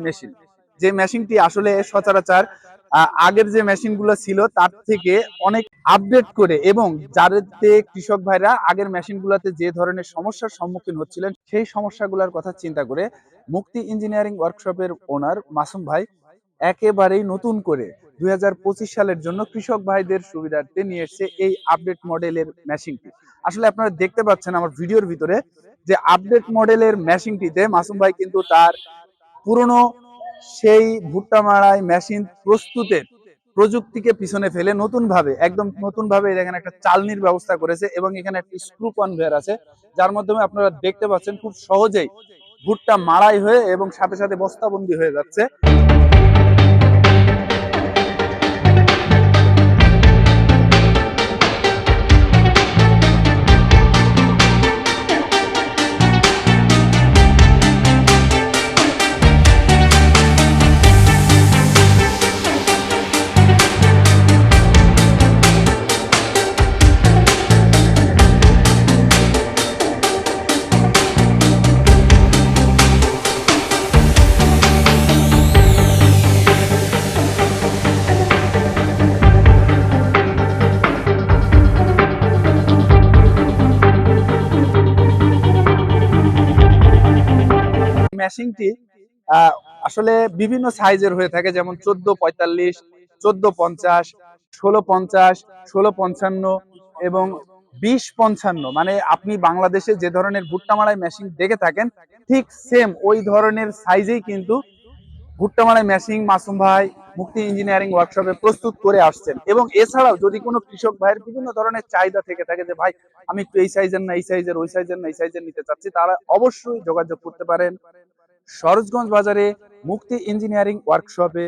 Machine. আগের যে মেশিনগুলো ছিল তার থেকে অনেক আপডেট করে এবং যাতে কৃষক ভাইরা আগের মেশিনগুলোতে যে ধরনের সমস্যার সম্মুখীন হচ্ছিলেন সেই সমস্যাগুলোর কথা চিন্তা করে মুক্তি ইঞ্জিনিয়ারিং ওয়ার্কশপের ওনার মাসুম ভাই একেবারেই নতুন করে দুই হাজার পঁচিশ সালের জন্য কৃষক ভাইদের সুবিধার্থে নিয়ে এসেছে এই আপডেট মডেলের মেশিনটি। আসলে আপনারা দেখতে পাচ্ছেন আমার ভিডিওর ভিতরে যে আপডেট মডেলের মেশিনটিতে মাসুম ভাই কিন্তু তার পুরনো সেই ভুট্টা মারাই মেশিন প্রস্তুতের প্রযুক্তিকে পিছনে ফেলে নতুন ভাবে একদম নতুন ভাবে দেখেন একটা চালনির ব্যবস্থা করেছে এবং এখানে একটি স্ক্রু কনভেয়ার আছে, যার মাধ্যমে আপনারা দেখতে পাচ্ছেন খুব সহজেই ভুট্টা মারাই হয়ে এবং সাথে সাথে বস্তাবন্দি হয়ে যাচ্ছে। আহ, আসলে বিভিন্ন সাইজের হয়ে থাকে যেমন চোদ্দ পঁয়তাল্লিশ চোদ্দ পঞ্চাশ ষোলো পঞ্চাশ ষোলো পঞ্চান্ন এবং বিশ পঞ্চান্ন। মানে আপনি বাংলাদেশে যে ধরনের ভুট্টা মারাই মেশিন দেখে থাকেন ঠিক সেম ওই ধরনের সাইজেই কিন্তু ভুট্টা মারাই মেশিন মাসুম ভাই মুক্তি ইঞ্জিনিয়ারিং ওয়ার্কশপে প্রস্তুত করে আসছেন। এবং এছাড়াও যদি কোনো কৃষক ভাইয়ের বিভিন্ন ধরনের চাহিদা থেকে থাকে যে ভাই আমি একটু এই সাইজের না এই সাইজের ওই সাইজের না এই সাইজের নিতে চাচ্ছি তারা অবশ্যই যোগাযোগ করতে পারেন। সরোজগঞ্জ বাজারে মুক্তি ইঞ্জিনিয়ারিং ওয়ার্কশপে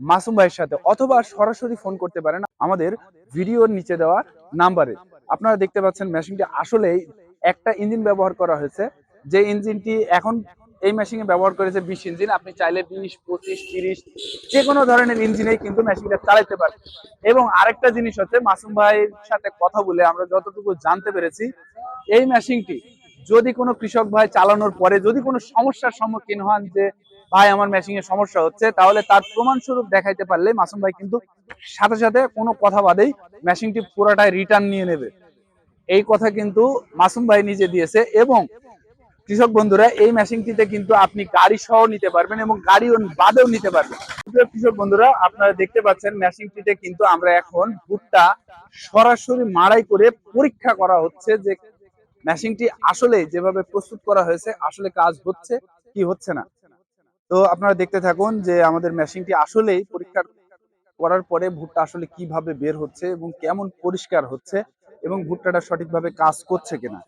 মাসুম ভাইয়ের সাথে অথবা সরাসরি ফোন করতে পারেন আমাদের ভিডিওর নিচে দেওয়া নাম্বারে। আপনারা দেখতে পাচ্ছেন মেশিনটি আসলেই একটা ইঞ্জিন ব্যবহার করা হয়েছে। যে ইঞ্জিনটি এখন এই মেশিনে ব্যবহার করেছে বিশ ইঞ্জিন, আপনি চাইলে বিশ, পঁচিশ, তিরিশ যে কোনো ধরনের ইঞ্জিনেই কিন্তু মেশিনটা চালাতে পারবেন এবং আরেকটা জিনিস হচ্ছে, মাসুম ভাইয়ের সাথে কথা বলে আমরা যতটুকু জানতে পেরেছি, এই মেশিনটি যদি কোনো কৃষক ভাই চালানোর পরে যদি কোনো সমস্যার সম্মুখীন হন যে, ভাই, আমার মেশিং এর সমস্যা হচ্ছে, তাহলে তার প্রমাণস্বরূপ দেখাইতে পারলে মাসুম ভাই কিন্তু সাথে সাথে কোনো কথা বাদেই মেশিনটি পুরোটাই রিটার্ন নিয়ে নেবে। এই কথা কিন্তু মাসুম ভাই নিজে দিয়েছে এবং কৃষক বন্ধুরা, এই মেশিনটিতে কিন্তু আপনি গাড়ি সহ নিতে পারবেন এবং গাড়ি বাদেও নিতে পারবেন। কৃষক বন্ধুরা, আপনারা দেখতে পাচ্ছেন মেশিনটিতে কিন্তু আমরা এখন ভুট্টা সরাসরি মাড়াই করে পরীক্ষা করা হচ্ছে যে মেশিনটি আসলে যেভাবে প্রস্তুত করা হয়েছে, আসলে কাজ হচ্ছে কি হচ্ছে না? তো আপনারা দেখতে থাকুন যে আমাদের মেশিনটি আসলেই পরীক্ষা করার পরে ভুট্টা আসলে কীভাবে বের হচ্ছে এবং কেমন পরিষ্কার হচ্ছে এবং ভুট্টাটা সঠিকভাবে কাজ করছে কিনা।